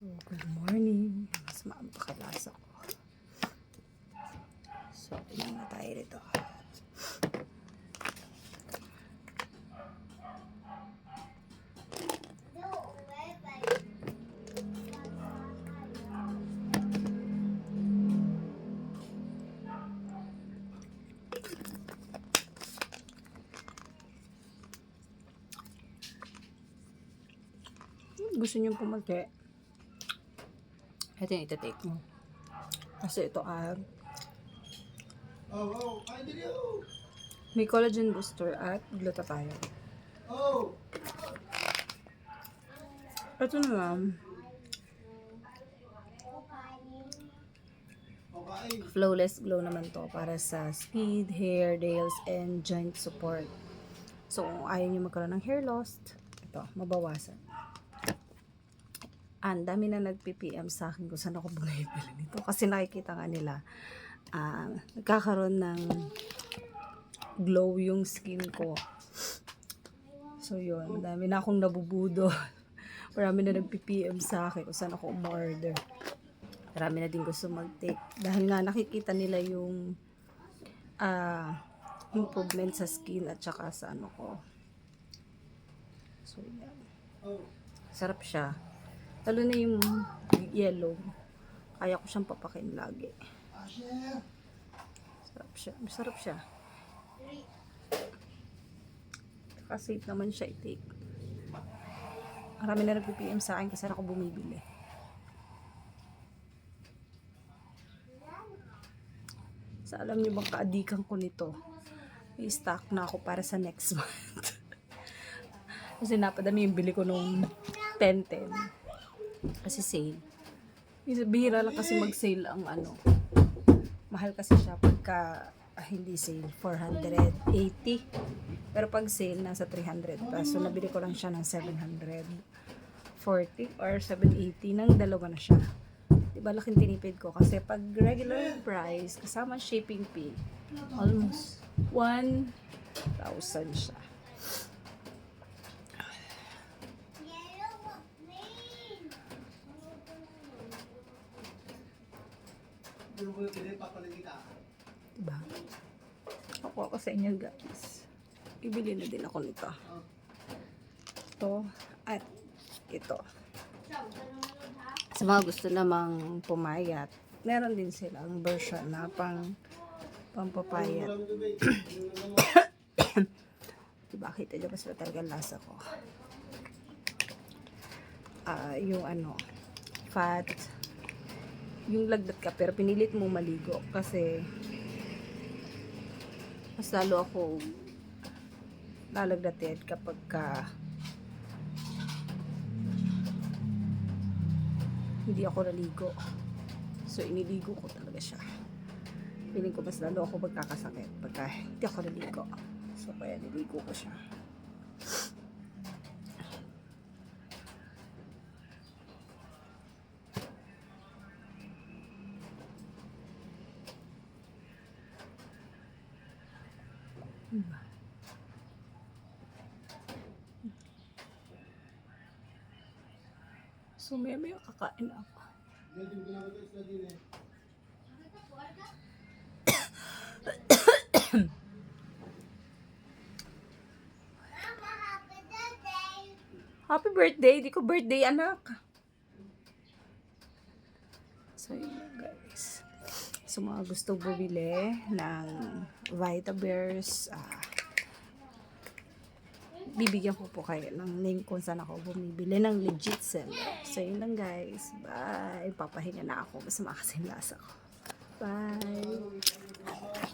Good morning. Mas maampakalasa ko. So, tingnan na tayo rito. Gusto niyo pumagke? Ito yung itatake mo. Kasi ito ah, Oh, oh, I did you. may collagen booster at glutathione. Oh, Ito naman, okay. flawless glow naman to para sa speed, hair, nails, and joint support. So, kung ayaw nyo magkaroon ng hair loss, ito, mabawasan. Ang dami na nag-PPM sa akin kung saan ako bumibili nito. Kasi nakikita nga nila, ah, nagkakaroon ng glow yung skin ko. So, yun. Dami na akong nabubudo. Marami na nag-PPM sa akin kung saan ako umorder. Marami na din gusto mag-take. Dahil nga nakikita nila yung ah improvement sa skin at saka sa ano ko. So, yan. Sarap siya. Lalo na yung yellow. Kaya ko siyang papakin lagi. Sarap siya. Masarap siya. Safe naman siya i-take. Marami na nag-PPM sa akin kasi ako bumibili. Sa alam niyo bang kaadikan ko nito? May stock na ako para sa next month. kasi napadami yung bili ko nung 10-10. Kasi sale. Bihira lang kasi mag-sale ang ano. Mahal kasi siya pagka ah, hindi sale 480. Pero pag sale nasa 300 pa. So nabili ko lang siya ng 740 or 780 nang dalawa na siya. Diba laking tinipid ko kasi pag regular price kasama shipping fee almost 1,000 siya. Hindi mo yung pinili papalit kita. Diba? Ako ako sa inyo guys. Bibili na din ako nito. Ito at ito. Sa mga gusto namang pumayat, meron din silang version na pang pampapayat. Diba? Kita nyo mas talaga lasa ko. Ah, yung ano, fat, yung lagdat ka, pero pinilit mo maligo kasi mas lalo ako lalagdatin kapag ka hindi ako naligo. So, iniligo ko talaga siya. Feeling ko mas lalo ako magkakasakit pagka hindi ako naligo. So, kaya niligo ko siya. Diba? So, may may kakain ako. Happy birthday! Di ko birthday, anak. So, yun guys. So, mga gusto bumili ng Vitabears, ah, bibigyan ko po kayo ng link kung saan ako bumibili ng legit seller. So, yun lang guys. Bye! Papahinga na ako. Basta makasin lasa ko. Bye!